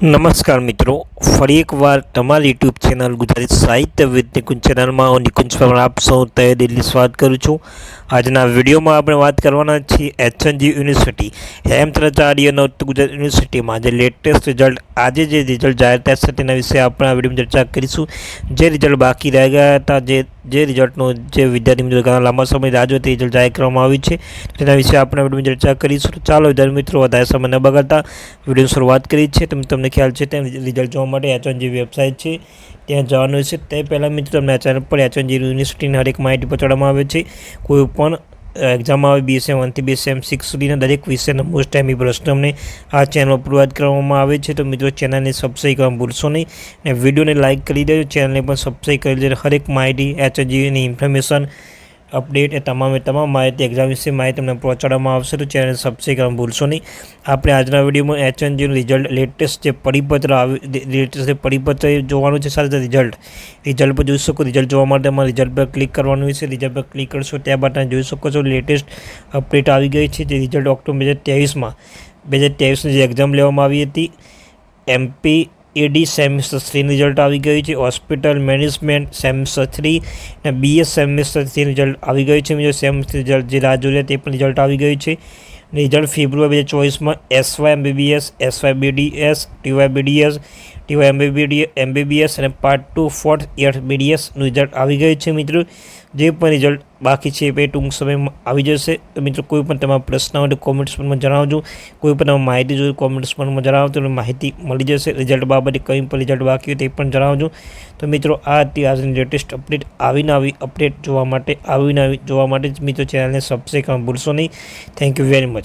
નમસ્કાર મિત્રો, ફરી એકવાર તમારી યુટ્યુબ ચેનલ ગુજરાતી સાહિત્ય વિદ ચેનલમાં હું નિકુંજ પર આપ સૌ તહે દિલ્હી સ્વાગત કરું છું. આજના વિડીયોમાં આપણે વાત કરવાના છીએ HNG university. Hemchandracharya north Gujarat યુનિવર્સિટીમાં જે લેટેસ્ટ રિઝલ્ટ આજે જે રિઝલ્ટ જાહેર થયા છે તેના વિશે આપણે આ વિડીયોમાં ચર્ચા કરીશું. જે રિઝલ્ટ બાકી રહી ગયા હતા, જે જે રિઝલ્ટનું જે વિદ્યાર્થી મિત્રો ઘણા લાંબા સમય રાહ જોતી રિઝલ્ટ જાહેર કરવામાં આવ્યું છે. તેના વિશે આપણે વિડીયોમાં ચર્ચા કરીશું. ચાલો, વિદ્યાર્થી મિત્રો, વધારે સમય ન બગાડતા વિડીયોની શરૂઆત કરી છે તેમ તમને ખ્યાલ છે તેમ રિઝલ્ટ જોવા માટે એચ જે વેબસાઇટ છે. ત્યાં જવાનું છે. તે પહેલાં મિત્રો, તમને આ ચેનલ પર એચ યુનિવર્સિટીની હરેક માહિતી પહોંચાડવામાં આવે છે. કોઈ પણ એક્ઝામ આવે બીએસએમ વનથી બીએસએમ સિક્સ સુધીના દરેક વિષયના મોસ્ટ ટાઈમી પ્રશ્ન અમને આ ચેનલ પર પ્રોવાઈડ કરવામાં આવે છે. તો મિત્રો ચેનલને સબસ્ક્રાઈબ કરવા ભૂલશો નહીં અને વિડીયોને લાઇક કરી દેજો. ચેનલને પણ સબસ્ક્રાઈબ કરી દેજો. હરેક માહિતી એચએનજીની ઇન્ફોર્મેશન અપડેટ એ તમામે તમામ માહિતી એક્ઝામ વિશે માહિતી તમને પહોંચાડવામાં આવશે. તો ચેનલ સબસ્ક્રાઈબ કરવાનું ભૂલશો નહીં. આપણે આજના વિડીયોમાં એચએનજીનું રિઝલ્ટ લેટેસ્ટ જે પરિપત્ર આવી લેટેસ્ટ જે પરિપત્ર જોવાનું છે સાથે રિઝલ્ટ રિઝલ્ટ પર જોઈ શકો રિઝલ્ટ જોવા માટે અમારે રિઝલ્ટ પર ક્લિક કરવાનું છે. રિઝલ્ટ પર ક્લિક કરશો ત્યારબાદ તમે જોઈ શકો છો. લેટેસ્ટ અપડેટ આવી ગઈ છે. જે રિઝલ્ટ ઓક્ટોબર બે હજાર ત્રેવીસમાં. બે હજાર ત્રેવીસની જે એક્ઝામ લેવામાં આવી હતી એમપી એડી સેમિસ્ટર થ્રીનું રિઝલ્ટ આવી ગયું છે. હોસ્પિટલ મેનેજમેન્ટ સેમિસ્ટર થ્રી અને બીએસ સેમિસ્ટર થ્રી રિઝલ્ટ આવી ગયું છે. બીજો સેમિસ્ટર રિઝલ્ટ જે રાહ જોઈ તે પણ રિઝલ્ટ આવી ગયું છે. રિઝલ્ટ ફેબ્રુઆરી બે હજાર ચોવીસમાં SY MBBS, SY BDS, TY BDS, TY MBBD, MBBS અને પાર્ટ ટુ ફોર્થ યર બીડીએસનું રિઝલ્ટ આવી ગયું છે મિત્રો. જે પણ રિઝલ્ટ બાકી છે એ ટૂંક સમયમાં આવી જશે. તો મિત્રો કોઈ પણ તમારા પ્રશ્ન હોય તો કોમેન્ટ્સ પણ જણાવજો. કોઈ પણ તમારે માહિતી જોઈએ કોમેન્ટ્સ પણ જણાવજો તો માહિતી મળી જશે. રિઝલ્ટ બાબતે કંઈ પણ રિઝલ્ટ બાકી હોય તે પણ જણાવજો. તો મિત્રો આ હતી આજની લેટેસ્ટ અપડેટ. આવીને આવી અપડેટ જોવા માટે આવીને આવી જોવા માટે મિત્રો ચેનલને સબસ્ક્રાઈબ ભૂલશો નહીં. Thank you very much